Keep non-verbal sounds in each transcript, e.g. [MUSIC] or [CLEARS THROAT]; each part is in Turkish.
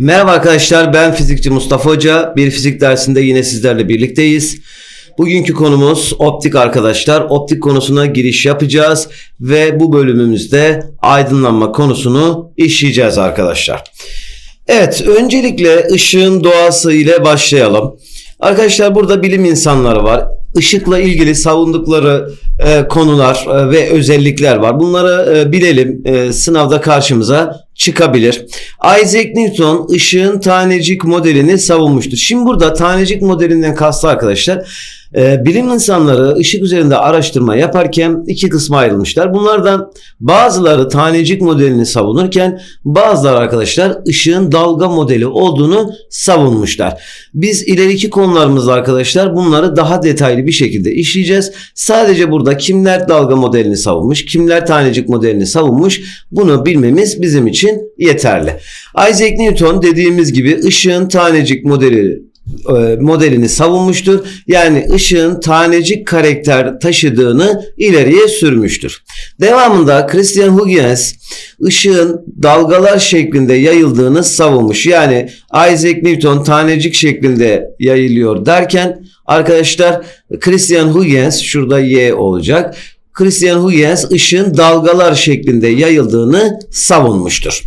Merhaba arkadaşlar ben fizikçi Mustafa Hoca. Bir fizik dersinde yine sizlerle birlikteyiz. Bugünkü konumuz optik arkadaşlar. Optik konusuna giriş yapacağız ve bu bölümümüzde aydınlanma konusunu işleyeceğiz arkadaşlar. Evet öncelikle ışığın doğası ile başlayalım. Arkadaşlar burada bilim insanları var. Işıkla ilgili savundukları e, konular e, ve özellikler var. Bunları e, bilelim. E, sınavda karşımıza çıkabilir. Isaac Newton ışığın tanecik modelini savunmuştur. Şimdi burada tanecik modelinden kastı arkadaşlar bilim insanları ışık üzerinde araştırma yaparken iki kısma ayrılmışlar. Bunlardan bazıları tanecik modelini savunurken bazıları arkadaşlar ışığın dalga modeli olduğunu savunmuşlar. Biz ileriki konularımızda arkadaşlar bunları daha detaylı bir şekilde işleyeceğiz. Sadece burada kimler dalga modelini savunmuş, kimler tanecik modelini savunmuş bunu bilmemiz bizim için yeterli. Isaac Newton dediğimiz gibi ışığın tanecik modeli modelini savunmuştur. Yani ışığın tanecik karakter taşıdığını ileriye sürmüştür. Devamında Christian Huygens ışığın dalgalar şeklinde yayıldığını savunmuş. Yani Isaac Newton tanecik şeklinde yayılıyor derken arkadaşlar Christian Huygens şurada Y olacak. Christian Huygens ışığın dalgalar şeklinde yayıldığını savunmuştur.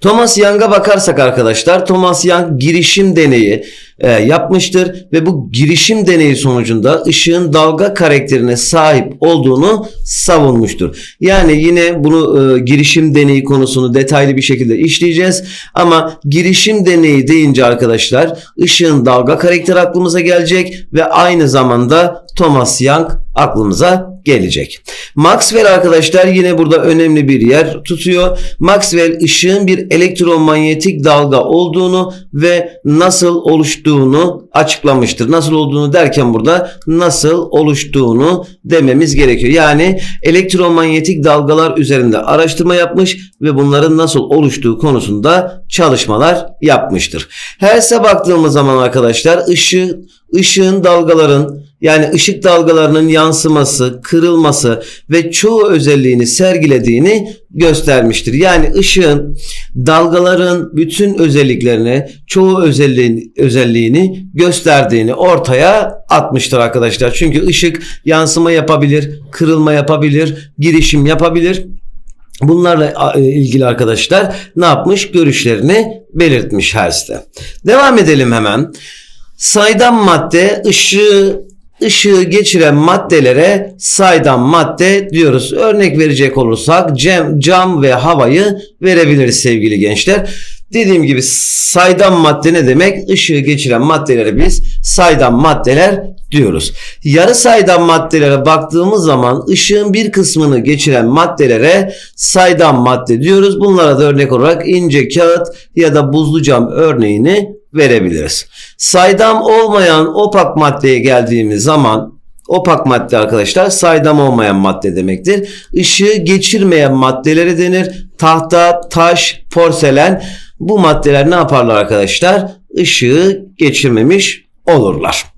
Thomas Young'a bakarsak arkadaşlar Thomas Young girişim deneyi e, yapmıştır ve bu girişim deneyi sonucunda ışığın dalga karakterine sahip olduğunu savunmuştur. Yani yine bunu e, girişim deneyi konusunu detaylı bir şekilde işleyeceğiz ama girişim deneyi deyince arkadaşlar ışığın dalga karakteri aklımıza gelecek ve aynı zamanda Thomas Young aklımıza gelecek. Maxwell arkadaşlar yine burada önemli bir yer tutuyor. Maxwell ışığın bir elektromanyetik dalga olduğunu ve nasıl oluştuğunu açıklamıştır. Nasıl olduğunu derken burada nasıl oluştuğunu dememiz gerekiyor. Yani elektromanyetik dalgalar üzerinde araştırma yapmış ve bunların nasıl oluştuğu konusunda çalışmalar yapmıştır. Herse baktığımız zaman arkadaşlar ışığı ışığın dalgaların yani ışık dalgalarının yansıması, kırılması ve çoğu özelliğini sergilediğini göstermiştir. Yani ışığın dalgaların bütün özelliklerini, çoğu özelliğini, özelliğini gösterdiğini ortaya atmıştır arkadaşlar. Çünkü ışık yansıma yapabilir, kırılma yapabilir, girişim yapabilir. Bunlarla e, ilgili arkadaşlar ne yapmış? Görüşlerini belirtmiş Hertz'te. Devam edelim hemen. Saydam madde ışığı ışığı geçiren maddelere saydam madde diyoruz. Örnek verecek olursak cam, cam ve havayı verebiliriz sevgili gençler. Dediğim gibi saydam madde ne demek? Işığı geçiren maddelere biz saydam maddeler diyoruz. Yarı saydam maddelere baktığımız zaman ışığın bir kısmını geçiren maddelere saydam madde diyoruz. Bunlara da örnek olarak ince kağıt ya da buzlu cam örneğini verebiliriz. Saydam olmayan opak maddeye geldiğimiz zaman opak madde arkadaşlar saydam olmayan madde demektir. Işığı geçirmeyen maddelere denir. Tahta, taş, porselen bu maddeler ne yaparlar arkadaşlar? Işığı geçirmemiş olurlar.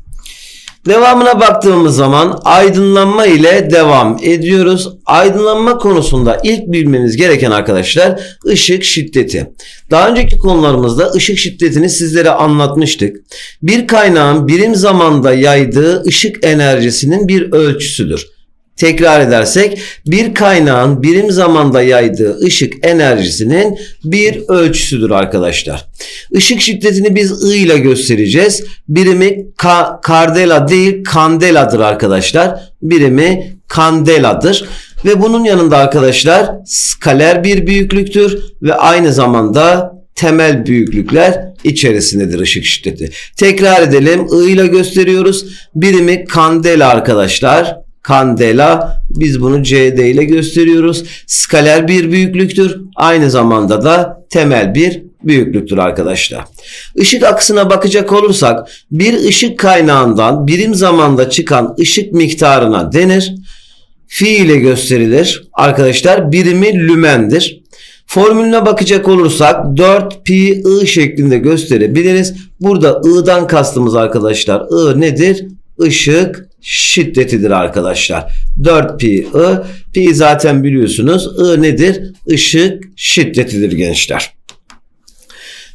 Devamına baktığımız zaman aydınlanma ile devam ediyoruz. Aydınlanma konusunda ilk bilmemiz gereken arkadaşlar ışık şiddeti. Daha önceki konularımızda ışık şiddetini sizlere anlatmıştık. Bir kaynağın birim zamanda yaydığı ışık enerjisinin bir ölçüsüdür. Tekrar edersek bir kaynağın birim zamanda yaydığı ışık enerjisinin bir ölçüsüdür arkadaşlar. Işık şiddetini biz I ile göstereceğiz. Birimi ka kardela değil kandeladır arkadaşlar. Birimi kandeladır. Ve bunun yanında arkadaşlar skaler bir büyüklüktür ve aynı zamanda temel büyüklükler içerisindedir ışık şiddeti. Tekrar edelim. I ile gösteriyoruz. Birimi kandela arkadaşlar kandela biz bunu CD ile gösteriyoruz. Skaler bir büyüklüktür. Aynı zamanda da temel bir büyüklüktür arkadaşlar. Işık aksına bakacak olursak bir ışık kaynağından birim zamanda çıkan ışık miktarına denir. Fi ile gösterilir. Arkadaşlar birimi lümendir. Formülüne bakacak olursak 4 pi i şeklinde gösterebiliriz. Burada i'dan kastımız arkadaşlar i nedir? Işık şiddetidir arkadaşlar. 4 pi i. Pi zaten biliyorsunuz. I nedir? Işık şiddetidir gençler.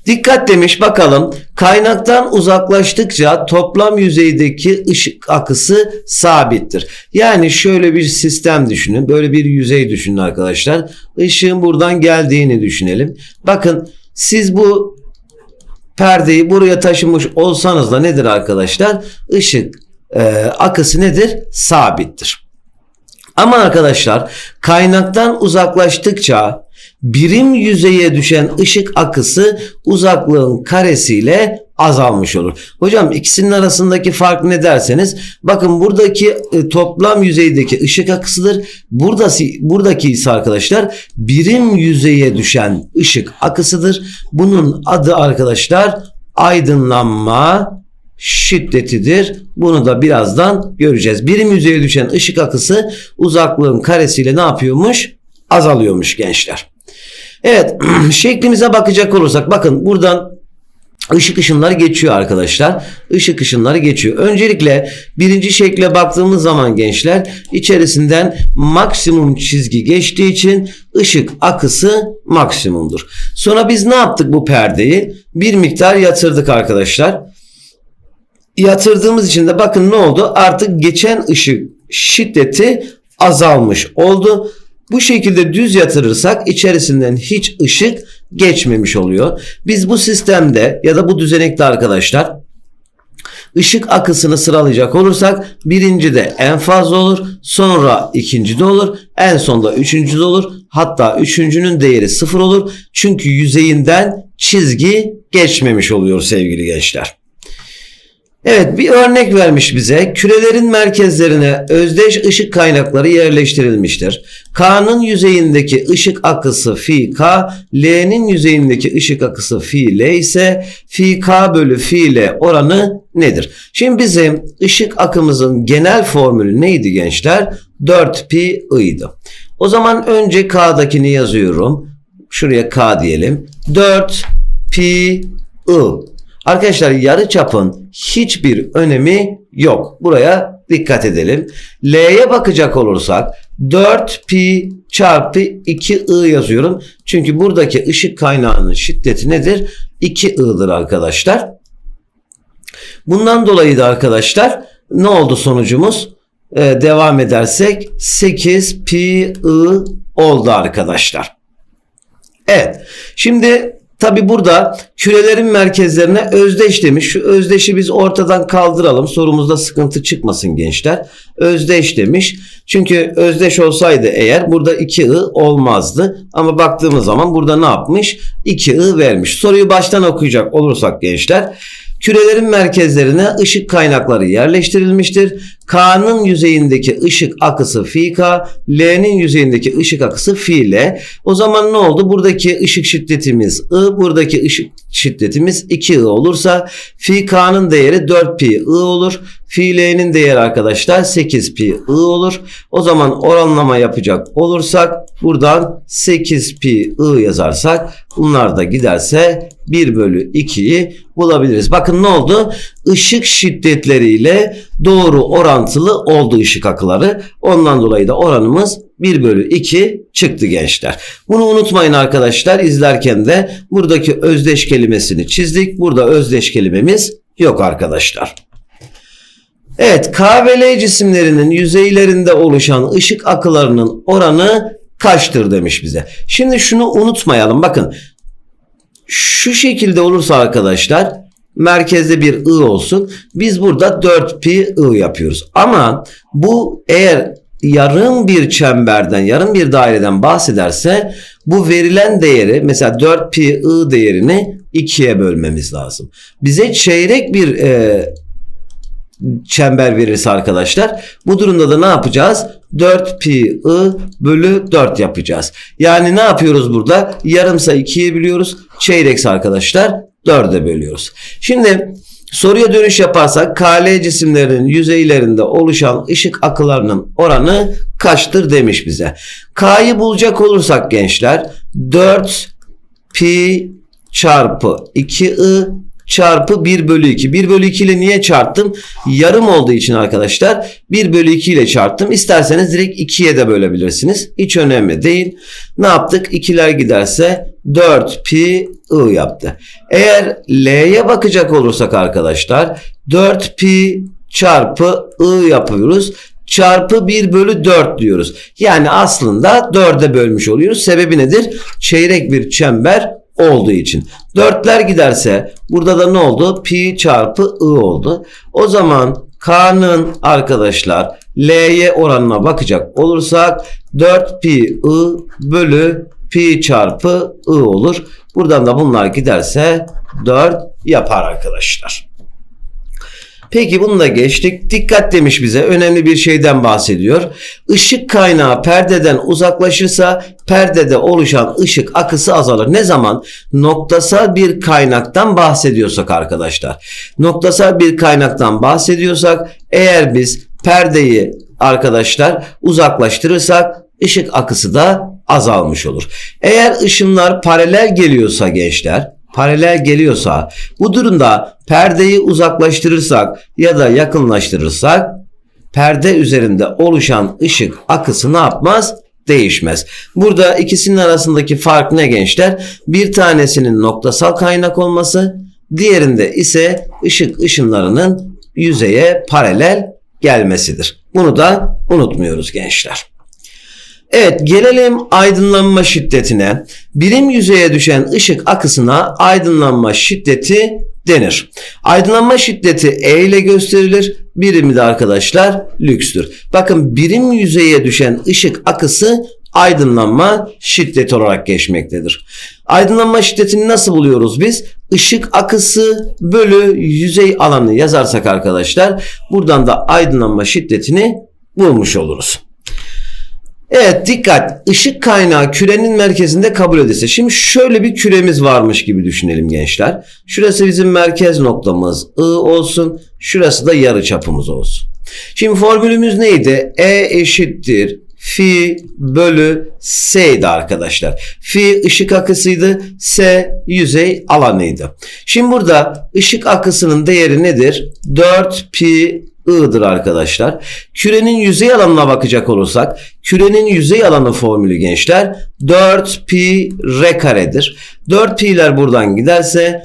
Dikkat demiş bakalım. Kaynaktan uzaklaştıkça toplam yüzeydeki ışık akısı sabittir. Yani şöyle bir sistem düşünün. Böyle bir yüzey düşünün arkadaşlar. Işığın buradan geldiğini düşünelim. Bakın siz bu perdeyi buraya taşımış olsanız da nedir arkadaşlar? Işık e, akısı nedir? Sabittir. Ama arkadaşlar kaynaktan uzaklaştıkça birim yüzeye düşen ışık akısı uzaklığın karesiyle azalmış olur. Hocam ikisinin arasındaki fark ne derseniz bakın buradaki e, toplam yüzeydeki ışık akısıdır. Buradası buradaki ise arkadaşlar birim yüzeye düşen ışık akısıdır. Bunun adı arkadaşlar aydınlanma şiddetidir. Bunu da birazdan göreceğiz. Birim yüzeye düşen ışık akısı uzaklığın karesiyle ne yapıyormuş? Azalıyormuş gençler. Evet [CLEARS THROAT] şeklimize bakacak olursak bakın buradan ışık ışınları geçiyor arkadaşlar. Işık ışınları geçiyor. Öncelikle birinci şekle baktığımız zaman gençler içerisinden maksimum çizgi geçtiği için ışık akısı maksimumdur. Sonra biz ne yaptık bu perdeyi? Bir miktar yatırdık arkadaşlar yatırdığımız için de bakın ne oldu? Artık geçen ışık şiddeti azalmış oldu. Bu şekilde düz yatırırsak içerisinden hiç ışık geçmemiş oluyor. Biz bu sistemde ya da bu düzenekte arkadaşlar ışık akısını sıralayacak olursak birinci de en fazla olur, sonra ikinci de olur, en sonda üçüncü de olur. Hatta üçüncünün değeri sıfır olur. Çünkü yüzeyinden çizgi geçmemiş oluyor sevgili gençler. Evet bir örnek vermiş bize. Kürelerin merkezlerine özdeş ışık kaynakları yerleştirilmiştir. K'nın yüzeyindeki ışık akısı fi K, L'nin yüzeyindeki ışık akısı fi L ise fi K bölü fi L oranı nedir? Şimdi bizim ışık akımızın genel formülü neydi gençler? 4 pi i'ydi. O zaman önce K'dakini yazıyorum. Şuraya K diyelim. 4 pi i Arkadaşlar yarı çapın hiçbir önemi yok. Buraya dikkat edelim. L'ye bakacak olursak 4 pi çarpı 2 i yazıyorum. Çünkü buradaki ışık kaynağının şiddeti nedir? 2 i'dir arkadaşlar. Bundan dolayı da arkadaşlar ne oldu sonucumuz? Ee, devam edersek 8 pi i oldu arkadaşlar. Evet. Şimdi Tabi burada kürelerin merkezlerine özdeş demiş. Şu özdeşi biz ortadan kaldıralım. Sorumuzda sıkıntı çıkmasın gençler. Özdeş demiş. Çünkü özdeş olsaydı eğer burada 2i olmazdı. Ama baktığımız zaman burada ne yapmış? 2i vermiş. Soruyu baştan okuyacak olursak gençler. Kürelerin merkezlerine ışık kaynakları yerleştirilmiştir. K'nın yüzeyindeki ışık akısı fi K, L'nin yüzeyindeki ışık akısı fi L. O zaman ne oldu? Buradaki ışık şiddetimiz I, buradaki ışık şiddetimiz 2I olursa fi K'nın değeri 4 pi I olur. Fi L'nin değeri arkadaşlar 8 pi I olur. O zaman oranlama yapacak olursak buradan 8 pi I yazarsak bunlar da giderse 1 bölü 2'yi bulabiliriz. Bakın ne oldu? Işık şiddetleriyle doğru orantılı oldu ışık akıları. Ondan dolayı da oranımız 1 bölü 2 çıktı gençler. Bunu unutmayın arkadaşlar izlerken de buradaki özdeş kelimesini çizdik. Burada özdeş kelimemiz yok arkadaşlar. Evet K ve L cisimlerinin yüzeylerinde oluşan ışık akılarının oranı kaçtır demiş bize. Şimdi şunu unutmayalım bakın şu şekilde olursa arkadaşlar merkezde bir I olsun. Biz burada 4 pi I yapıyoruz. Ama bu eğer yarım bir çemberden, yarım bir daireden bahsederse bu verilen değeri mesela 4 pi I değerini 2'ye bölmemiz lazım. Bize çeyrek bir e, çember verirse arkadaşlar bu durumda da ne yapacağız? 4 pi i bölü 4 yapacağız. Yani ne yapıyoruz burada? Yarımsa 2'ye biliyoruz. Çeyrekse arkadaşlar 4'e bölüyoruz. Şimdi soruya dönüş yaparsak KL cisimlerinin yüzeylerinde oluşan ışık akılarının oranı kaçtır demiş bize. K'yı bulacak olursak gençler 4 pi çarpı 2i çarpı 1 bölü 2. 1 bölü 2 ile niye çarptım? Yarım olduğu için arkadaşlar 1 bölü 2 ile çarptım. İsterseniz direkt 2'ye de bölebilirsiniz. Hiç önemli değil. Ne yaptık? 2'ler giderse 4 pi i yaptı. Eğer l'ye bakacak olursak arkadaşlar 4 pi çarpı i yapıyoruz çarpı 1 bölü 4 diyoruz. Yani aslında 4'e bölmüş oluyoruz. Sebebi nedir? Çeyrek bir çember olduğu için. Dörtler giderse burada da ne oldu? Pi çarpı i oldu. O zaman K'nın arkadaşlar L'ye oranına bakacak olursak 4 pi i bölü pi çarpı i olur. Buradan da bunlar giderse 4 yapar arkadaşlar. Peki bunu da geçtik. Dikkat demiş bize. Önemli bir şeyden bahsediyor. Işık kaynağı perdeden uzaklaşırsa perdede oluşan ışık akısı azalır. Ne zaman? Noktasal bir kaynaktan bahsediyorsak arkadaşlar. Noktasal bir kaynaktan bahsediyorsak eğer biz perdeyi arkadaşlar uzaklaştırırsak ışık akısı da azalmış olur. Eğer ışınlar paralel geliyorsa gençler paralel geliyorsa bu durumda perdeyi uzaklaştırırsak ya da yakınlaştırırsak perde üzerinde oluşan ışık akısı ne yapmaz? Değişmez. Burada ikisinin arasındaki fark ne gençler? Bir tanesinin noktasal kaynak olması, diğerinde ise ışık ışınlarının yüzeye paralel gelmesidir. Bunu da unutmuyoruz gençler. Evet gelelim aydınlanma şiddetine. Birim yüzeye düşen ışık akısına aydınlanma şiddeti denir. Aydınlanma şiddeti E ile gösterilir. Birimi de arkadaşlar lükstür. Bakın birim yüzeye düşen ışık akısı aydınlanma şiddeti olarak geçmektedir. Aydınlanma şiddetini nasıl buluyoruz biz? Işık akısı bölü yüzey alanı yazarsak arkadaşlar buradan da aydınlanma şiddetini bulmuş oluruz. Evet dikkat. Işık kaynağı kürenin merkezinde kabul edilse. Şimdi şöyle bir küremiz varmış gibi düşünelim gençler. Şurası bizim merkez noktamız I olsun. Şurası da yarı çapımız olsun. Şimdi formülümüz neydi? E eşittir fi bölü s'ydi arkadaşlar. Fi ışık akısıydı. S yüzey alanıydı. Şimdi burada ışık akısının değeri nedir? 4 pi I'dır arkadaşlar. Kürenin yüzey alanına bakacak olursak kürenin yüzey alanı formülü gençler 4 pi r karedir. 4 pi'ler buradan giderse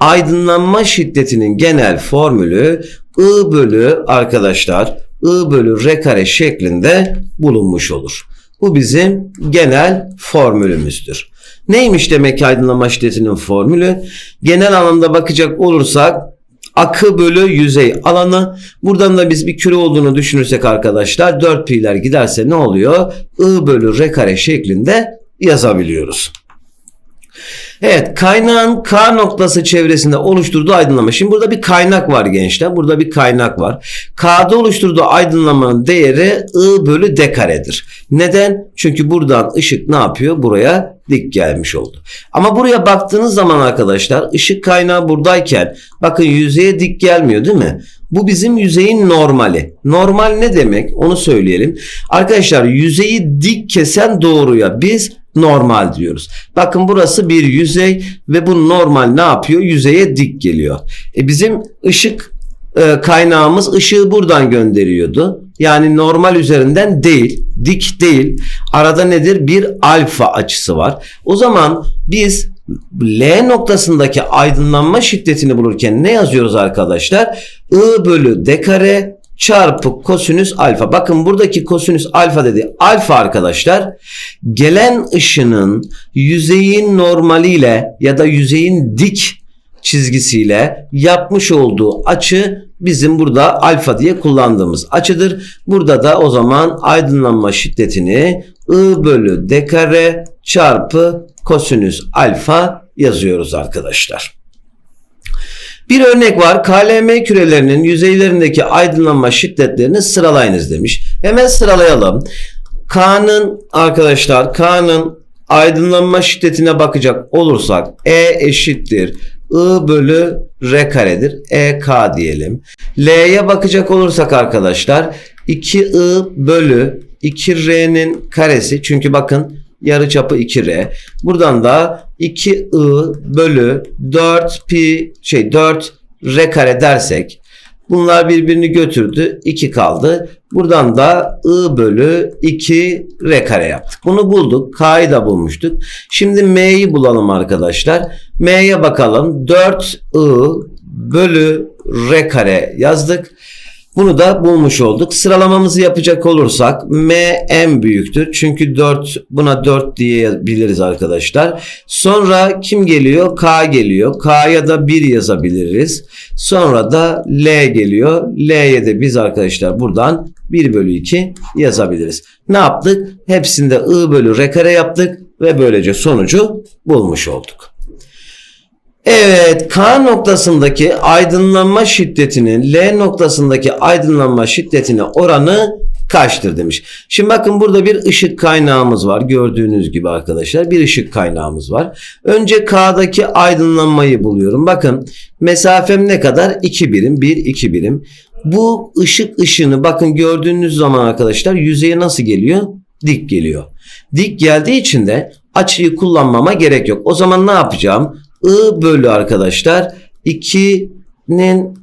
aydınlanma şiddetinin genel formülü I bölü arkadaşlar I bölü r kare şeklinde bulunmuş olur. Bu bizim genel formülümüzdür. Neymiş demek ki aydınlanma şiddetinin formülü? Genel anlamda bakacak olursak akı bölü yüzey alanı. Buradan da biz bir küre olduğunu düşünürsek arkadaşlar 4 pi'ler giderse ne oluyor? I bölü r kare şeklinde yazabiliyoruz. Evet kaynağın K noktası çevresinde oluşturduğu aydınlama. Şimdi burada bir kaynak var gençler. Burada bir kaynak var. K'da oluşturduğu aydınlamanın değeri I bölü D karedir. Neden? Çünkü buradan ışık ne yapıyor? Buraya dik gelmiş oldu. Ama buraya baktığınız zaman arkadaşlar ışık kaynağı buradayken bakın yüzeye dik gelmiyor değil mi? Bu bizim yüzeyin normali. Normal ne demek? Onu söyleyelim. Arkadaşlar yüzeyi dik kesen doğruya biz normal diyoruz. Bakın burası bir yüzey ve bu normal ne yapıyor? Yüzeye dik geliyor. E bizim ışık e, kaynağımız ışığı buradan gönderiyordu. Yani normal üzerinden değil, dik değil. Arada nedir? Bir alfa açısı var. O zaman biz L noktasındaki aydınlanma şiddetini bulurken ne yazıyoruz arkadaşlar? I bölü D kare çarpı kosinüs alfa. Bakın buradaki kosinüs alfa dedi. Alfa arkadaşlar gelen ışının yüzeyin normaliyle ya da yüzeyin dik çizgisiyle yapmış olduğu açı bizim burada alfa diye kullandığımız açıdır. Burada da o zaman aydınlanma şiddetini I bölü D kare çarpı kosinüs alfa yazıyoruz arkadaşlar. Bir örnek var. KLM kürelerinin yüzeylerindeki aydınlanma şiddetlerini sıralayınız demiş. Hemen sıralayalım. K'nın arkadaşlar K'nın aydınlanma şiddetine bakacak olursak E eşittir I bölü R karedir. EK diyelim. L'ye bakacak olursak arkadaşlar 2I bölü 2R'nin karesi. Çünkü bakın yarıçapı 2R. Buradan da 2I bölü 4 pi şey 4 R kare dersek bunlar birbirini götürdü. 2 kaldı. Buradan da I bölü 2 R kare yaptık. Bunu bulduk. K'yı da bulmuştuk. Şimdi M'yi bulalım arkadaşlar. M'ye bakalım. 4I bölü R kare yazdık. Bunu da bulmuş olduk. Sıralamamızı yapacak olursak M en büyüktür. Çünkü 4 buna 4 diyebiliriz arkadaşlar. Sonra kim geliyor? K geliyor. K'ya da 1 yazabiliriz. Sonra da L geliyor. L'ye de biz arkadaşlar buradan 1 bölü 2 yazabiliriz. Ne yaptık? Hepsinde I bölü R kare yaptık ve böylece sonucu bulmuş olduk. Evet, K noktasındaki aydınlanma şiddetinin L noktasındaki aydınlanma şiddetine oranı kaçtır demiş. Şimdi bakın burada bir ışık kaynağımız var. Gördüğünüz gibi arkadaşlar bir ışık kaynağımız var. Önce K'daki aydınlanmayı buluyorum. Bakın mesafem ne kadar? 2 birim. 1, 2 birim. Bu ışık ışını bakın gördüğünüz zaman arkadaşlar yüzeye nasıl geliyor? Dik geliyor. Dik geldiği için de açıyı kullanmama gerek yok. O zaman ne yapacağım? I bölü arkadaşlar 2'nin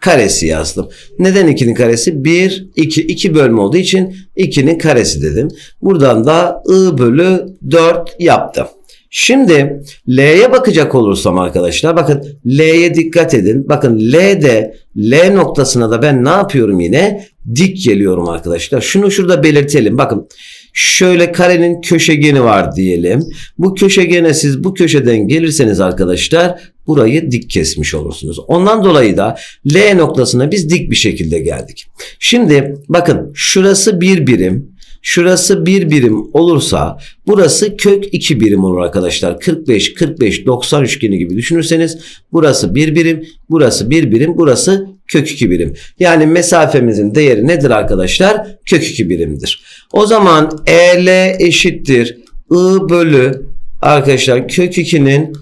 karesi yazdım. Neden 2'nin karesi? 1, 2, 2 bölme olduğu için 2'nin karesi dedim. Buradan da I bölü 4 yaptım. Şimdi L'ye bakacak olursam arkadaşlar bakın L'ye dikkat edin. Bakın L'de L noktasına da ben ne yapıyorum yine? Dik geliyorum arkadaşlar. Şunu şurada belirtelim. Bakın şöyle karenin köşegeni var diyelim. Bu köşegene siz bu köşeden gelirseniz arkadaşlar burayı dik kesmiş olursunuz. Ondan dolayı da L noktasına biz dik bir şekilde geldik. Şimdi bakın şurası bir birim. Şurası bir birim olursa burası kök 2 birim olur arkadaşlar. 45, 45, 90 üçgeni gibi düşünürseniz burası bir birim, burası bir birim, burası kök 2 birim. Yani mesafemizin değeri nedir arkadaşlar? Kök 2 birimdir. O zaman EL eşittir I bölü arkadaşlar kök 2'nin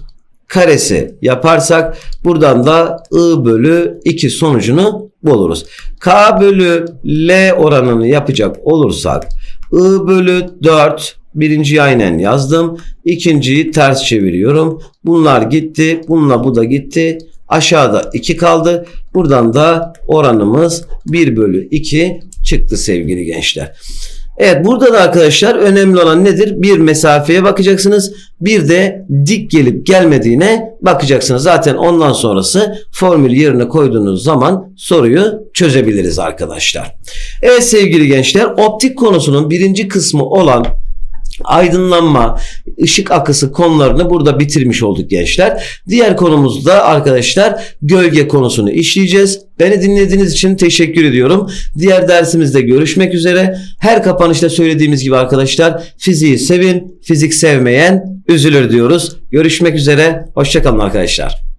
karesi yaparsak buradan da I bölü 2 sonucunu buluruz. K bölü L oranını yapacak olursak I bölü 4 birinciyi aynen yazdım. İkinciyi ters çeviriyorum. Bunlar gitti. Bununla bu da gitti. Aşağıda 2 kaldı. Buradan da oranımız 1 bölü 2 çıktı sevgili gençler. Evet burada da arkadaşlar önemli olan nedir? Bir mesafeye bakacaksınız. Bir de dik gelip gelmediğine bakacaksınız. Zaten ondan sonrası formül yerine koyduğunuz zaman soruyu çözebiliriz arkadaşlar. Evet sevgili gençler optik konusunun birinci kısmı olan aydınlanma, ışık akısı konularını burada bitirmiş olduk gençler. Diğer konumuzda arkadaşlar gölge konusunu işleyeceğiz. Beni dinlediğiniz için teşekkür ediyorum. Diğer dersimizde görüşmek üzere. Her kapanışta söylediğimiz gibi arkadaşlar fiziği sevin, fizik sevmeyen üzülür diyoruz. Görüşmek üzere. Hoşçakalın arkadaşlar.